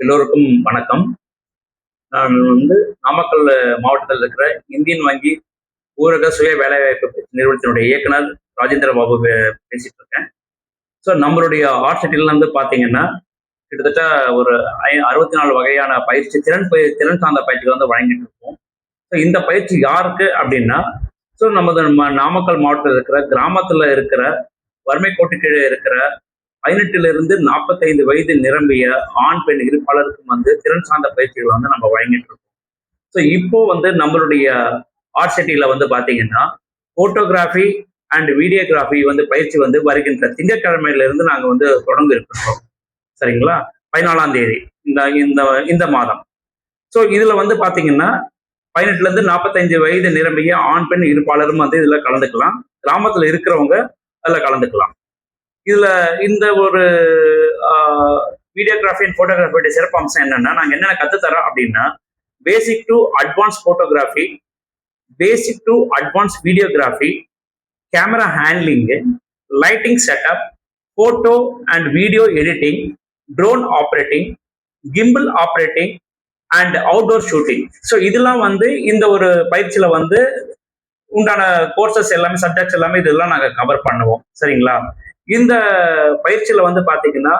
எல்லோருக்கும் வணக்கம். நான் வந்து நாமக்கல் மாவட்டத்தில் இருக்கிற இந்தியன் வங்கி ஊரக சுய வேலைவாய்ப்பு நிறுவனத்தினுடைய இயக்குனர் ராஜேந்திர பாபு பே- பேசிட்டு இருக்கேன். ஸோ நம்மளுடைய ஆர்ட் சிட்டில இருந்து பார்த்தீங்கன்னா கிட்டத்தட்ட ஒரு ஐ- அறுபத்தி நாலு வகையான பயிற்சி திறன் பயிர் திறன் சார்ந்த பயிற்சிகள் வந்து வழங்கிட்டு இருக்கோம். ஸோ இந்த பயிற்சி யாருக்கு அப்படின்னா ஸோ நமது நம்ம நாமக்கல் மாவட்டத்தில் இருக்கிற கிராமத்தில் இருக்கிற வறுமை கோட்டு கீழே இருக்கிற பதினெட்டுல இருந்து நாற்பத்தைந்து வயது நிரம்பிய ஆண் பெண் இருப்பாளருக்கும் வந்து திறன் சார்ந்த பயிற்சிகளை வந்து நம்ம வழங்கிட்டு இருக்கோம். ஸோ இப்போ வந்து நம்மளுடைய ஆர்ட் சிட்டியில வந்து பாத்தீங்கன்னா போட்டோகிராஃபி அண்ட் வீடியோகிராஃபி வந்து பயிற்சி வந்து வருகின்ற திங்கட்கிழமையில இருந்து நாங்கள் வந்து தொடங்க இருக்கிறோம். சரிங்களா? பதினாலாம் தேதி இந்த இந்த இந்த மாதம். ஸோ இதுல வந்து பாத்தீங்கன்னா பதினெட்டுல இருந்து நாற்பத்தைந்து வயது நிரம்பிய ஆண் பெண் இருப்பாளரும் வந்து இதுல கலந்துக்கலாம். கிராமத்துல இருக்கிறவங்க அதுல கலந்துக்கலாம். இதுல இந்த ஒரு வீடியோகிராஃபி அண்ட் போட்டோகிராஃபியோட சிறப்பு அம்சம் என்னன்னா நாங்க என்னென்ன கத்துத்தரோம் அப்படின்னா basic to advance photography basic to advance videography camera handling lighting setup photo and video editing drone operating gimbal operating and outdoor shooting so இதெல்லாம் வந்து இந்த ஒரு பயிற்சியில வந்து உண்டான கோர்சஸ் எல்லாமே சப்ஜெக்ட்ஸ் எல்லாமே இதெல்லாம் நாங்கள் கவர் பண்ணுவோம். சரிங்களா? இந்த பயிற்சியில வந்து பாத்தீங்கன்னா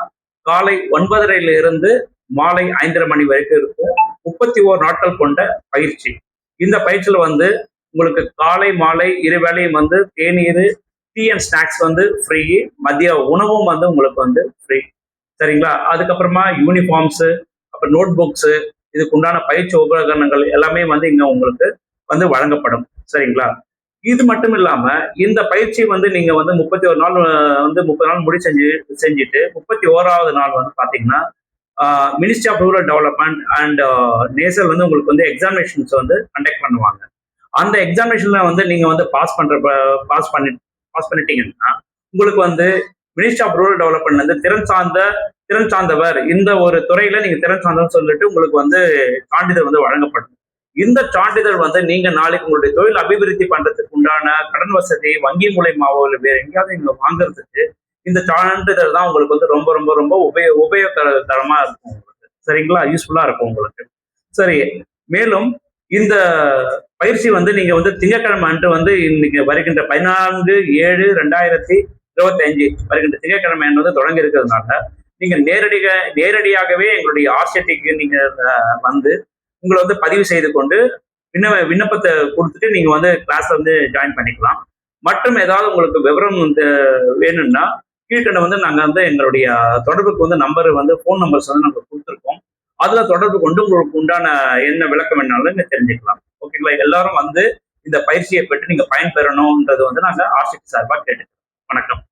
காலை ஒன்பதரையில இருந்து மாலை ஐந்தரை மணி வரைக்கும் இருக்கும் முப்பத்தி ஓரு நாட்கள் கொண்ட பயிற்சி. இந்த பயிற்சியில வந்து உங்களுக்கு காலை மாலை இரு வேலையும் வந்து தேநீர் டீ அண்ட் ஸ்நாக்ஸ் வந்து ஃப்ரீ மதிய உணவும் வந்து உங்களுக்கு வந்து ஃப்ரீ சரிங்களா? அதுக்கப்புறமா யூனிஃபார்ம்ஸு அப்புறம் நோட் புக்ஸு இதுக்கு உண்டான பயிற்சி உபகரணங்கள் எல்லாமே வந்து இங்கே உங்களுக்கு வந்து வழங்கப்படும். சரிங்களா? இது மட்டும் இல்லாம இந்த பயிற்சி வந்து நீங்க வந்து முப்பத்தி ஒரு நாள் வந்து முப்பது நாள் முடி செஞ்சு செஞ்சுட்டு முப்பத்தி ஓராவது நாள் வந்து பாத்தீங்கன்னா ministry of rural development and nasal வந்து உங்களுக்கு வந்து எக்ஸாமினேஷன்ஸ் வந்து கண்டக்ட் பண்ணுவாங்க. அந்த எக்ஸாமினேஷன்ல வந்து நீங்க வந்து பாஸ் பண்ற பாஸ் பண்ணி பாஸ் பண்ணிட்டீங்கன்னா உங்களுக்கு வந்து மினிஸ்ட்ரி ஆஃப் ரூரல் டெவலப்மெண்ட் வந்து திறன் சார்ந்த திறன் சார்ந்தவர் இந்த ஒரு துறையில நீங்க திறன் சார்ந்தவர் சொல்லிட்டு உங்களுக்கு வந்து சான்றிதழ் வந்து வழங்கப்படும். இந்த சான்றிதழ் வந்து நீங்க நாளைக்கு உங்களுடைய தொழில் அபிவிருத்தி பண்றதுக்கு உண்டான கடன் வசதி வங்கி மூலயமாவோ இல்லை வேற எங்கேயாவது நீங்க வாங்குறதுக்கு இந்த சான்றிதழ் தான் உங்களுக்கு வந்து ரொம்ப ரொம்ப ரொம்ப உபய உபயோகரமா இருக்கும். உங்களுக்கு சரிங்களா யூஸ்ஃபுல்லா இருக்கும் உங்களுக்கு. சரி மேலும் இந்த பயிற்சி வந்து நீங்க வந்து திங்கக்கிழமை அன்று வந்து இன்னைக்கு வருகின்ற பதினான்கு ஏழு ரெண்டாயிரத்தி இருபத்தி அஞ்சு வருகின்ற திங்கக்கிழமை அன்று வந்து தொடங்கி இருக்கிறதுனால நீங்க நேரடியாக நேரடியாகவே எங்களுடைய ஆர்சிட்டிக்கு நீங்க வந்து உங்களை வந்து பதிவு செய்து கொண்டு விண்ண விண்ணப்பத்தை கொடுத்துட்டு நீங்க வந்து கிளாஸ்ல வந்து ஜாயின் பண்ணிக்கலாம். மற்றும் ஏதாவது உங்களுக்கு விவரம் வந்து வேணும்னா கீழ்கண்ட வந்து நாங்கள் வந்து எங்களுடைய தொடர்புக்கு வந்து நம்பர் வந்து ஃபோன் நம்பர்ஸ் வந்து நாங்கள் கொடுத்துருக்கோம். அதில் தொடர்பு கொண்டு உங்களுக்கு உண்டான என்ன விளக்கம் வேணாலும் நீங்கள் தெரிஞ்சுக்கலாம். ஓகேங்களா எல்லாரும் வந்து இந்த பயிற்சியை பெற்று நீங்கள் பயன்பெறணும்ன்றது வந்து நாங்கள் ஆர்சிடி சார்பாக கேட்டுக்கிறோம். வணக்கம்.